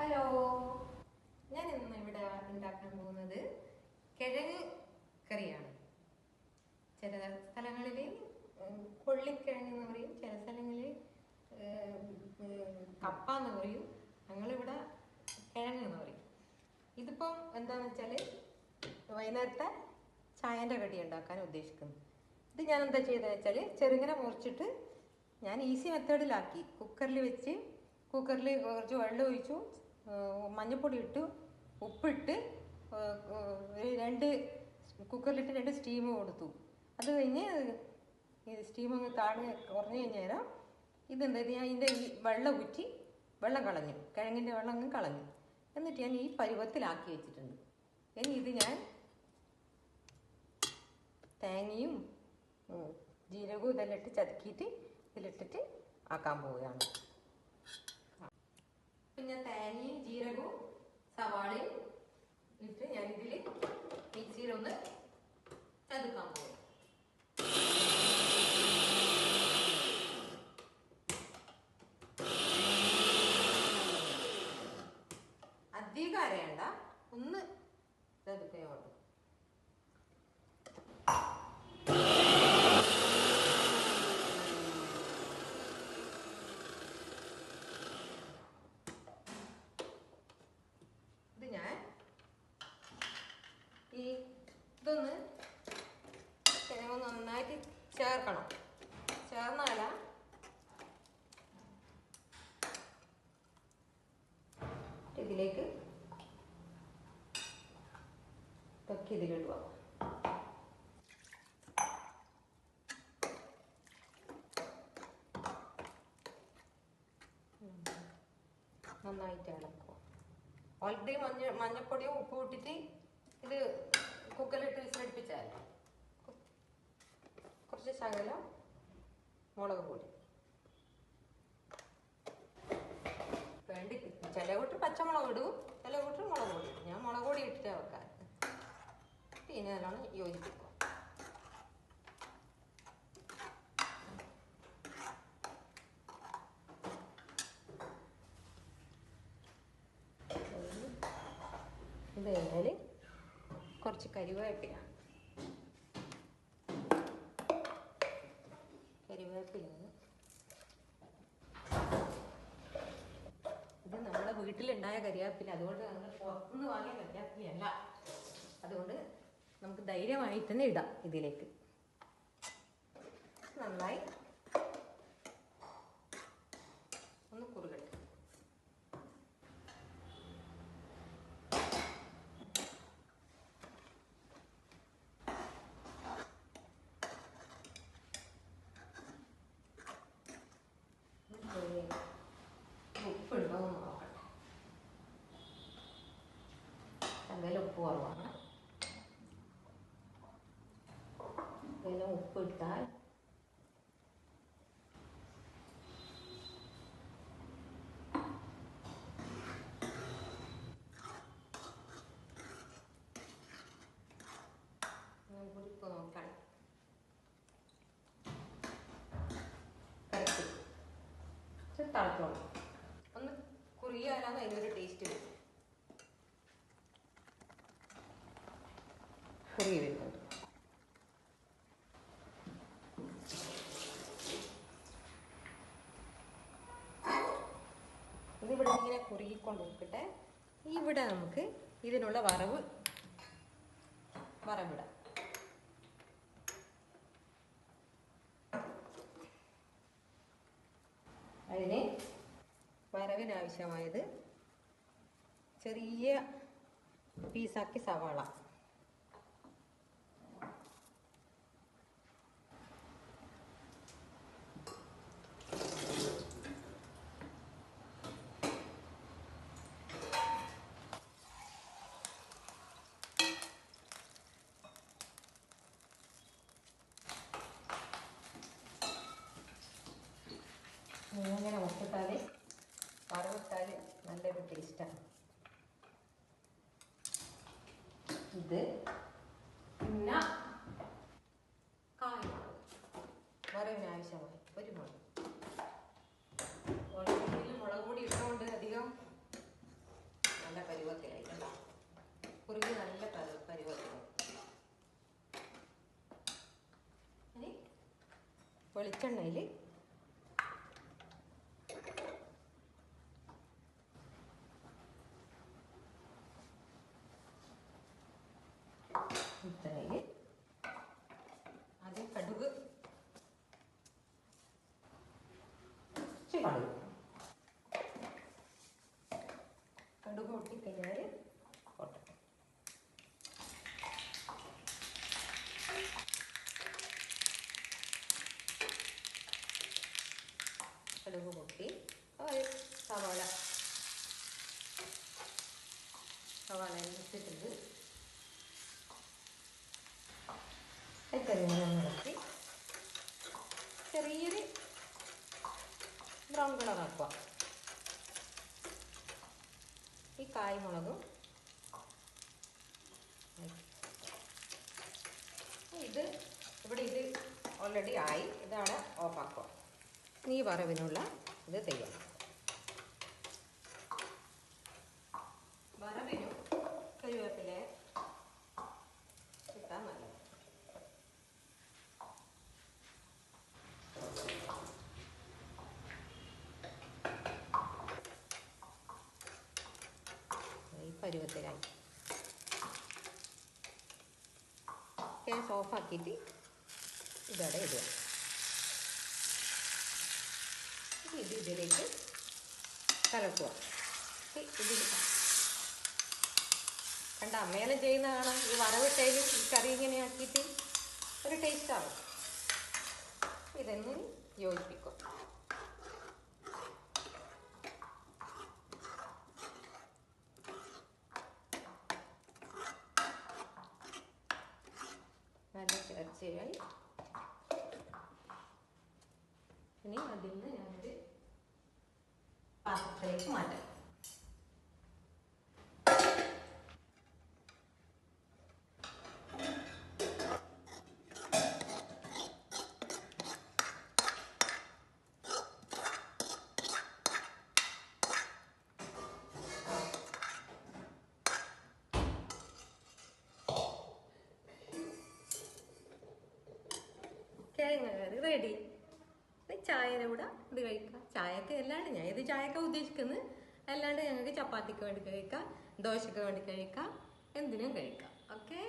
Hello. ഞാൻ ഇന്ന് ഇവിടെ ഉണ്ടാക്കാൻ പോകുന്നത് കിഴങ്ങ് കറിയാണ്. ചില സ്ഥലങ്ങളിൽ കൊള്ളിക്കിഴങ്ങ് എന്ന് പറയും. ചില സ്ഥലങ്ങളിൽ കപ്പ എന്ന് പറയും. ഞങ്ങളിവിടെ കിഴങ്ങ് എന്ന് പറയും. ഇതിപ്പം എന്താന്ന് വെച്ചാൽ വൈകുന്നേരത്തെ ചായന്റെ കടി ഉണ്ടാക്കാൻ ഉദ്ദേശിക്കുന്നു. ഇത് ഞാൻ എന്താ ചെയ്തതെന്ന് വെച്ചാൽ ചെറുങ്ങനെ മുറിച്ചിട്ട് ഞാൻ ഈസി മെത്തേഡിലാക്കി കുക്കറിൽ വെച്ച് കുക്കറിൽ കുറച്ച് വെള്ളം ഒഴിച്ചു. മഞ്ഞൾപ്പൊടി ഇട്ട് ഉപ്പിട്ട് രണ്ട് കുക്കറിലിട്ട് രണ്ട് സ്റ്റീം കൊടുത്തു. അത് കഴിഞ്ഞ് സ്റ്റീം അങ്ങ് താഴ്ന്ന് കുറഞ്ഞു കഴിഞ്ഞേരം ഇതെന്താ ഇത്? ഞാൻ ഇതിന്റെ ഈ വെള്ളം ഊറ്റി വെള്ളം കളഞ്ഞു. കിഴങ്ങിന്റെ വെള്ളം അങ്ങ് കളഞ്ഞു. എന്നിട്ട് ഞാൻ ഈ പരുവത്തിലാക്കി വെച്ചിട്ടുണ്ട്. ഇനി ഇത് ഞാൻ തേങ്ങയും ജീരകവും ഇതെല്ലാം ഇട്ട് ചതുക്കിയിട്ട് ഇതിലിട്ടിട്ട് ആക്കാൻ പോവുകയാണ് പിന്നെ തേങ്ങയും ജീരകവും സവാളയും ഇട്ട് ഞാൻ ഇതിൽ മിക്സിയിലൊന്ന് ചതുക്കാൻ പോകും അധികം അരയണ്ട. ഒന്ന് ഇത് ഞാൻ ഈ ഇതൊന്ന് കിഴങ്ങ് നന്നായിട്ട് ചേർക്കണം ചേർന്നാല ഇതിലേക്ക് ഇതൊക്കെ നന്നായിട്ട് ഇളക്കുക. ഓൾറെഡി മഞ്ഞ മഞ്ഞപ്പൊടിയും ഉപ്പ് കൂട്ടിട്ട് ഇത് കുക്കറിലിട്ട് വിസിലടിപ്പിച്ചാൽ കുറച്ച് ശകലം മുളക് പൊടി വേണ്ടി ചില കൂട്ടർ പച്ചമുളക് ഇടും ചില കൂട്ടർ മുളക് പൊടി ഇടും. ഞാൻ മുളക് പൊടി ഇട്ടിട്ടാണ് വെക്കാൻ പിന്നെ നല്ലോണം യോജിപ്പിക്കും. കുറച്ച് കരിവേപ്പില. കരിവേപ്പില ഇത് നമ്മുടെ വീട്ടിലുണ്ടായ കരിയാപ്പില. അതുകൊണ്ട് നമ്മൾ പുറത്തുനിന്ന് വാങ്ങിയ കരിവേപ്പിലയല്ല അതുകൊണ്ട് നമുക്ക് ധൈര്യമായി തന്നെ ഇടാം ഇതിലേക്ക്. നന്നായി ഒന്ന് കുറുകട്ടെ ഉപ്പുണ്ടോ എന്ന് നോക്കട്ടെ എന്തെങ്കിലും ഉപ്പ് കുറവാണ്. എന്തെങ്കിലും ഉപ്പ് ഇട്ടാൽ തിളച്ചോളൂ. ഒന്ന് കുറിയാലാണ് അതിനൊരു ടേസ്റ്റ് വരും കുറുകി വരുന്നത് ഇതിവിടെ ഇങ്ങനെ കുറുകിക്കൊണ്ട് നോക്കട്ടെ ഇവിടെ നമുക്ക് ഇതിനുള്ള വറവ് വറവിടാം. അതിന് വറവിനാവശ്യമായത് ചെറിയ പീസാക്കി സവാള. ഇങ്ങനെ വറുത്തിട്ടാൽ വറവിട്ടാൽ നല്ലൊരു ടേസ്റ്റാണ് ഇത് പിന്നെ കായ വറവിന് ആവശ്യമായി ഒരു മുളക്. ഉണക്കിയിൽ മുളക് പൊടി ഇട്ടുകൊണ്ട് അധികം നല്ല പരുവത്തിലായി കേട്ടോ കുറുകി നല്ല പരുവത്തിലായി. വെളിച്ചെണ്ണയിൽ കുറച്ച് കടുക് പൊട്ടിക്കഴിഞ്ഞാൽ പൊട്ടട്ടെ കടുക് പൊട്ടി. ഒരു സവാള. സവാള ഇട്ടിട്ടുണ്ട് കരിഞ്ഞ ഇളക്കി. ചെറിയൊരു ബ്രൗൺ കളർ ആക്കുക ഈ കായ്മുളകും. ഇത് ഇവിടെ ഇത് ഓൾറെഡി ആയി. ഇതാണ് ഓഫാക്കുക. നീ വറവിനുള്ള ഇത് ചെയ്യണം വറവിനും കരുവേപ്പില കിട്ടാൻ നല്ലത് ഈ പരുവത്തിലായി ഗ്യാസ് ഓഫാക്കിയിട്ട് ഇതോടെ ഇടുക. ഇത് ഇതിലേക്ക് കലക്കുക. ഇത് കണ്ട അമ്മയെല്ലാം ചെയ്യുന്ന കാണാം. ഈ വറവിട്ടതിൽ ഈ കറി ഇങ്ങനെ ആക്കിയിട്ട് ഒരു ടേസ്റ്റ് ആവും. യോജിപ്പിക്കും നല്ല ചേർച്ചയായി ഇനി അതിൽ നിന്ന് ഞാനൊരു പാത്രത്തിലേക്ക് മാറ്റാം. തേങ്ങ കറി റെഡി ചായയുടെ കൂടെ ഇത് കഴിക്കാം. ചായക്ക് അല്ലാണ്ട് ഞാൻ ഇത് ചായക്ക ഉദ്ദേശിക്കുന്നത് അല്ലാണ്ട് ഞങ്ങൾക്ക് ചപ്പാത്തിക്ക് വേണ്ടി കഴിക്കാം ദോശക്ക് വേണ്ടി കഴിക്കാം എന്തിനും കഴിക്കാം. ഓക്കെ